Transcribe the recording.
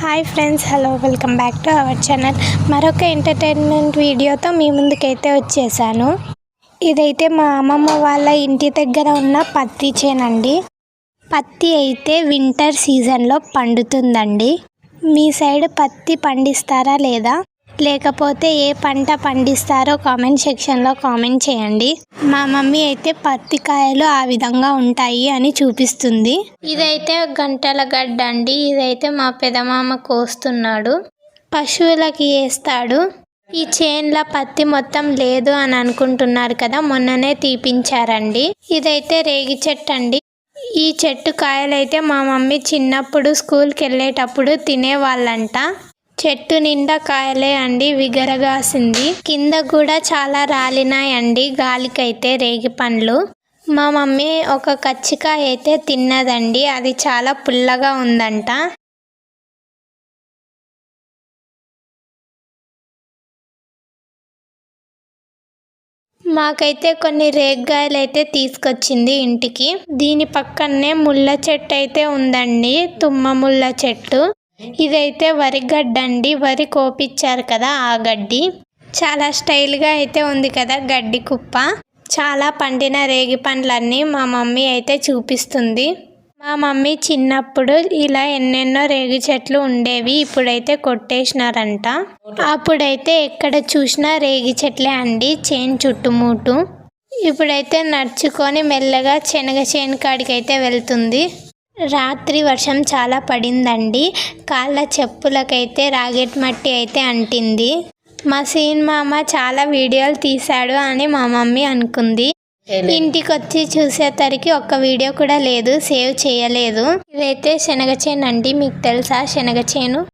Hi friends hello welcome back to our channel మరొక entertainment వీడియోతో మీ ముందుకైతే వచ్చేసాను. ఇదైతే మా అమ్మమ్మ వాళ్ళ ఇంటి దగ్గర ఉన్న పత్తి చేనండి పత్తి అయితే వింటర్ సీజన్లో పండుతుందండి. మీ సైడ్ పత్తి పండిస్తారా లేదా? లేకపోతే ఏ పంట పండిస్తారో కామెంట్ సెక్షన్లో కామెంట్ చేయండి. మా మమ్మీ అయితే పత్తి కాయలు ఆ విధంగా ఉంటాయి అని చూపిస్తుంది. ఇదైతే గంటల గడ్డ అండి. ఇదైతే మా పెదమామ కోస్తున్నాడు. పశువులకి వేస్తాడు. ఈ చేన్ల పత్తి మొత్తం లేదు అని అనుకుంటున్నారు కదా మొన్ననే తీపించారండి. ఇదైతే రేగి చెట్టు అండి. ఈ చెట్టు కాయలైతే మా మమ్మీ చిన్నప్పుడు స్కూల్కి వెళ్ళేటప్పుడు తినేవాళ్ళంట. చెట్టు నిండా కాయలే అండి విగరగాసింది. కింద కూడా చాలా రాలినాయండి గాలికైతే రేగి పండ్లు. మా మమ్మీ ఒక కచ్చికాయ అయితే తిన్నదండి అది చాలా పుల్లగా ఉందంట. మాకైతే కొన్ని రేగ్గాయలు అయితే తీసుకొచ్చింది ఇంటికి. దీని పక్కనే ముళ్ళ చెట్టు అయితే ఉందండి తుమ్మ ముళ్ళ చెట్టు. ఇదైతే వరి గడ్డ అండి వరి కోపిచ్చారు కదా ఆ గడ్డి. చాలా స్టైల్గా అయితే ఉంది కదా గడ్డి కుప్ప. చాలా పండిన రేగి పండ్లన్నీ మా మమ్మీ అయితే చూపిస్తుంది. మా మమ్మీ చిన్నప్పుడు ఇలా ఎన్నెన్నో రేగి చెట్లు ఉండేవి ఇప్పుడైతే కొట్టేసినారంట. అప్పుడైతే ఎక్కడ చూసినా రేగి చెట్లే అండి చేను చుట్టుముట్టు. ఇప్పుడైతే నడుచుకొని మెల్లగా శనగ చేను కాడికి అయితే వెళ్తుంది. రాత్రి వర్షం చాలా పడిందండి. కాళ్ళ చెప్పులకైతే రాగెట్ మట్టి అయితే అంటింది. మా సీన్ మామ చాలా వీడియోలు తీశాడు అని మా మమ్మీ అనుకుంది. ఇంటికి వచ్చి చూసేసరికి ఒక్క వీడియో కూడా లేదు సేవ్ చేయలేదు. ఇదైతే శనగ చేను అండి మీకు తెలుసా శనగ చేను?